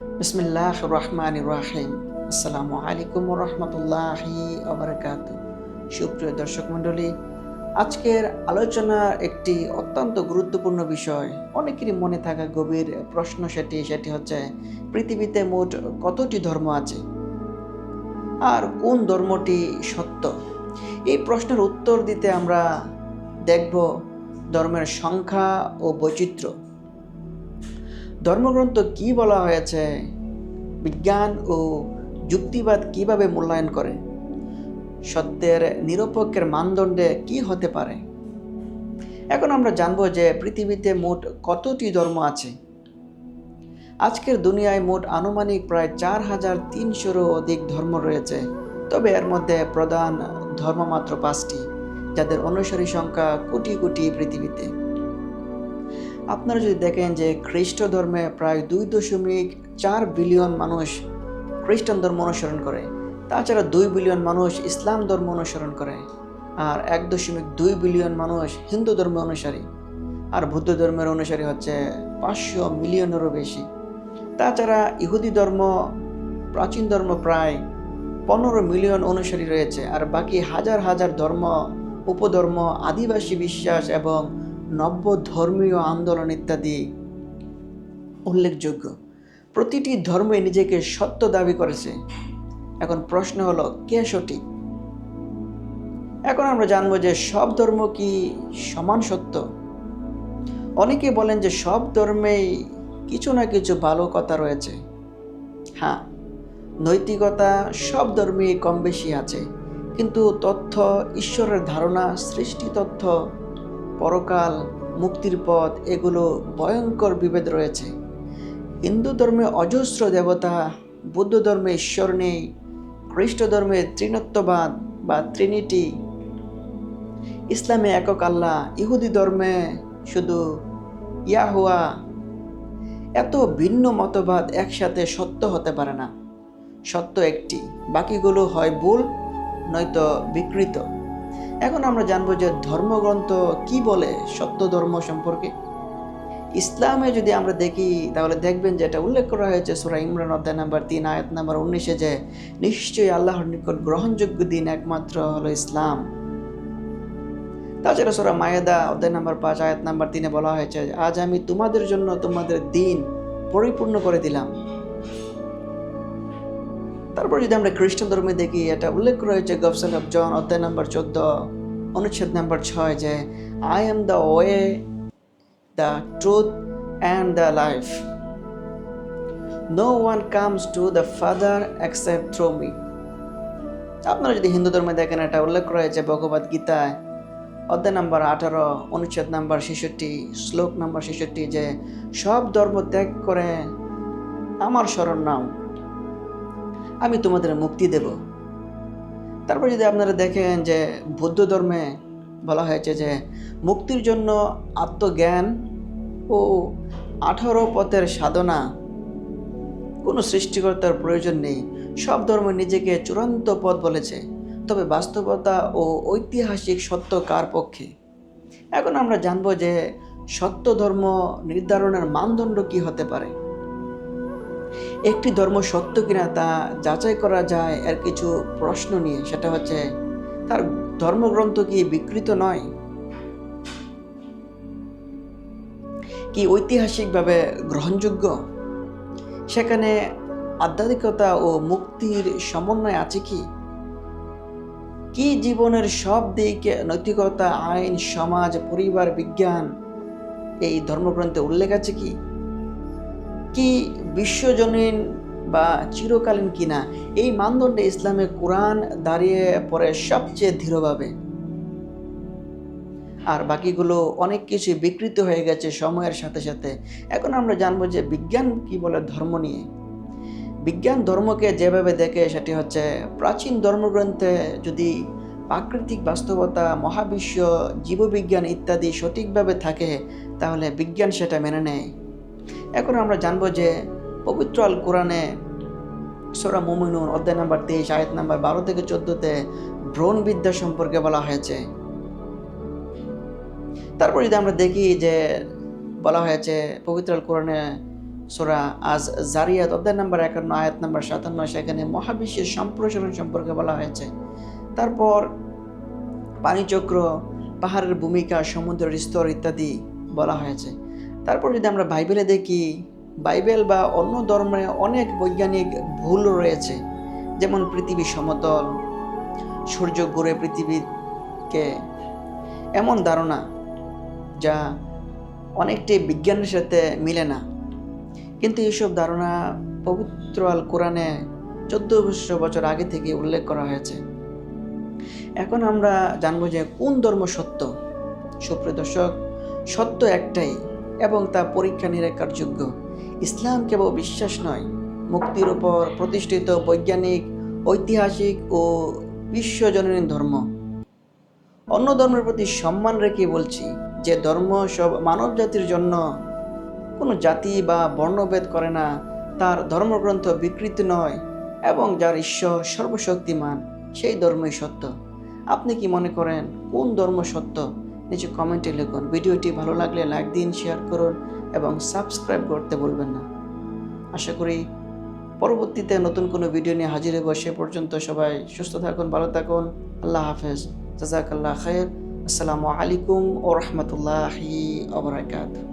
বিসমিল্লাহ রহমান রাহিম। আসসালামু আলাইকুম রহমতুল্লাহি আবরকাত সুপ্রিয় দর্শক মণ্ডলী, আজকের একটি অত্যন্ত গুরুত্বপূর্ণ বিষয়, অনেকেরই মনে থাকা গভীর প্রশ্ন সেটি সেটি হচ্ছে, পৃথিবীতে মোট কতটি ধর্ম আছে? আর কোন ধর্মটি সত্য? এই প্রশ্নের উত্তর দিতে আমরা দেখব ধর্মের সংখ্যা ও বৈচিত্র্য। ধর্মগ্রন্থ কি বলা হয়েছে? বিজ্ঞান ও যুক্তিবাদ কীভাবে মূল্যায়ন করে? সত্যের নিরপেক্ষের মানদণ্ডে কি হতে পারে? এখন আমরা জানব যে পৃথিবীতে মোট কতটি ধর্ম আছে? আজকের দুনিয়ায় মোট আনুমানিক প্রায় চার হাজার তিনশোরও অধিক ধর্ম রয়েছে, তবে এর মধ্যে প্রধান ধর্ম মাত্র পাঁচটি, যাদের অনুসারী সংখ্যা কোটি কোটি পৃথিবীতে। আপনারা যদি দেখেন যে খ্রিস্ট ধর্মে প্রায় দুই দশমিক চার বিলিয়ন মানুষ খ্রিস্টান ধর্ম অনুসরণ করে, তাছাড়া দুই বিলিয়ন মানুষ ইসলাম ধর্ম অনুসরণ করে, আর এক দশমিক দুই বিলিয়ন মানুষ হিন্দু ধর্ম অনুসারী, আর বৌদ্ধ ধর্মের অনুসারী হচ্ছে পাঁচশো মিলিয়নেরও বেশি। তাছাড়া ইহুদি ধর্ম, প্রাচীন ধর্ম প্রায় পনেরো মিলিয়ন অনুসারী রয়েছে, আর বাকি হাজার হাজার ধর্ম, উপধর্ম, আদিবাসী বিশ্বাস এবং নব্য ধর্মীয় আন্দোলন ইত্যাদি উল্লেখযোগ্য। প্রতিটি ধর্মই নিজেকে সত্য দাবি করেছে। এখন প্রশ্ন হলো, কে সঠিক? এখন আমরা জানব যে সব ধর্ম কি সমান সত্য? অনেকে বলেন যে সব ধর্মেই কিছু না কিছু ভালো কথা রয়েছে। হ্যাঁ নৈতিকতা সব ধর্মেই কম বেশি আছে। কিন্তু তথ্য, ঈশ্বরের ধারণা, সৃষ্টি তথ্য পরকাল, মুক্তির পথ, এগুলো ভয়ঙ্কর বিভেদ রয়েছে। হিন্দু ধর্মে অজস্র দেবতা, বৌদ্ধ ধর্মে ঈশ্বর নেই, খ্রিস্ট ধর্মে ত্রিনত্ববাদ বা ট্রিনিটি ইসলামে একক আল্লাহ, ইহুদি ধর্মে শুধু ইয়াহুয়া। এত ভিন্ন মতবাদ একসাথে সত্য হতে পারে না। সত্য একটি, বাকিগুলো হয় ভুল, নয়তো বিকৃত। এখন আমরা জানব যে ধর্মগ্রন্থ কি বলে সত্য ধর্ম সম্পর্কে। ইসলামে যদি আমরা দেখি, তাহলে দেখবেন যে এটা উল্লেখ করা হয়েছে সুরা ইমরান অধ্যায় নাম্বার তিন, আয়াত নাম্বার উনিশে যে, নিশ্চয়ই আল্লাহর নিকট গ্রহণযোগ্য দিন একমাত্র হলো ইসলাম। তাছাড়া সুরা মায়েদা অধ্যায় নাম্বার পাঁচ, আয়াত নাম্বার তিনে বলা হয়েছে, আজ আমি তোমাদের জন্য তোমাদের দিন পরিপূর্ণ করে দিলাম। তারপর যদি আমরা খ্রিস্টান ধর্মে দেখি, এটা উল্লেখ করা হয়েছে গভসেল অফ জন, অধ্যায় নাম্বার চোদ্দ, অনুচ্ছেদ নাম্বার ছয় যে I am the way the truth and the life no one comes to the father except through me আপনারা যদি হিন্দু ধর্মে দেখেন, এটা উল্লেখ করা হয়েছে ভগবদ গীতায়, অধ্যায় নাম্বার আঠারো, অনুচ্ছেদ নাম্বার ছেষট্টি, শ্লোক নাম্বার ছেষট্টি যে, সব ধর্ম ত্যাগ করে আমার স্মরণ নাও। আমি তোমাদের মুক্তি দেব। তারপর যদি আপনারা দেখেন যে বৌদ্ধ ধর্মে বলা হয়েছে যে মুক্তির জন্য আত্মজ্ঞান ও আঠারো পথের সাধনা, কোনো সৃষ্টিকর্তার প্রয়োজন নেই। সব ধর্ম নিজেকে চূড়ান্ত পথ বলেছে। তবে বাস্তবতা ও ঐতিহাসিক সত্য কার পক্ষে? এখন আমরা জানব যে সত্য ধর্ম নির্ধারণের মানদণ্ড কি হতে পারে। একটি ধর্ম সত্য কিনা তা যাচাই করা যায় এর কিছু প্রশ্ন নিয়ে। সেটা হচ্ছে, তার ধর্মগ্রন্থ কি বিকৃত নয়? কি ঐতিহাসিকভাবে গ্রহণযোগ্য? সেখানে আধ্যাত্মিকতা ও মুক্তির সমন্বয় আছে কি? কি জীবনের সব দিক, নৈতিকতা, আইন, সমাজ, পরিবার, বিজ্ঞান, এই ধর্মগ্রন্থে উল্লেখ আছে কি? কি বিশ্বজনীন বা চিরকালীন কিনা, এই মানদণ্ডে ইসলামে কোরআন দাঁড়িয়ে পড়ে সবচেয়ে দৃঢ়ভাবে আর বাকিগুলো অনেক কিছু বিকৃত হয়ে গেছে সময়ের সাথে সাথে। এখন আমরা জানব যে বিজ্ঞান কি বলে ধর্ম নিয়ে। বিজ্ঞান ধর্মকে যেভাবে দেখে, সেটি হচ্ছে প্রাচীন ধর্মগ্রন্থে যদি প্রাকৃতিক বাস্তবতা, মহাবিশ্ব, জীববিজ্ঞান ইত্যাদি সঠিকভাবে থাকে, তাহলে বিজ্ঞান সেটা মেনে নেয়। এখন আমরা জানব যে পবিত্র আল কোরআনে সোরা মুমিনুন অধ্যায় নাম্বার তেইশ, আয়াত নাম্বার বারো থেকে চোদ্দোতে ভ্রণবিদ্যা সম্পর্কে বলা হয়েছে। তারপর যদি আমরা দেখি যে বলা হয়েছে পবিত্র আল কোরআনে সোরা আজ জারিয়াত অধ্যায় নাম্বার একান্ন, আয়াত নাম্বার সাতান্ন, সেখানে মহাবিশ্বের সম্প্রসারণ সম্পর্কে বলা হয়েছে। তারপর পানিচক্র, পাহাড়ের ভূমিকা, সমুদ্রের স্তর ইত্যাদি বলা হয়েছে। তারপর যদি আমরা বাইবেলে দেখি, বাইবেল বা অন্য ধর্মে অনেক বৈজ্ঞানিক ভুল রয়েছে। যেমন পৃথিবী সমতল, সূর্য ঘুরে পৃথিবীকে। এমন ধারণা যা অনেকটাই বিজ্ঞানের সাথে মিলে না। কিন্তু এইসব ধারণা পবিত্র আল কোরআনে চোদ্দশো বছর আগে থেকে উল্লেখ করা হয়েছে। এখন আমরা জানব যে কোন ধর্ম সত্য? সুপ্রিয় দর্শক, সত্য একটাই। এবং তা পরীক্ষা নিরীক্ষার যোগ্য। ইসলাম কেবল বিশ্বাস নয়, মুক্তির উপর প্রতিষ্ঠিত বৈজ্ঞানিক, ঐতিহাসিক ও বিশ্বজনীন ধর্ম। অন্য ধর্মের প্রতি সম্মান রেখে বলছি যে ধর্ম সব মানব জাতির জন্য, কোনো জাতি বা বর্ণভেদ করে না, তার ধর্মগ্রন্থ বিকৃত নয় এবং যার ঈশ্বর সর্বশক্তিমান, সেই ধর্মই সত্য। আপনি কি মনে করেন কোন ধর্ম সত্য? নিচে কমেন্টে লিখুন। ভিডিওটি ভালো লাগলে লাইক দিন, শেয়ার করুন এবং সাবস্ক্রাইব করতে বলবেন না। আশা করি পরবর্তীতে নতুন কোনো ভিডিও নিয়ে হাজির হব। সে পর্যন্ত সবাই সুস্থ থাকুন, ভালো থাকুন। আল্লাহ হাফেজ। জাজাকাল্লাহ খায়ের আসসালামু আলাইকুম ও রহমতুল্লাহি ওবরাকাতুহ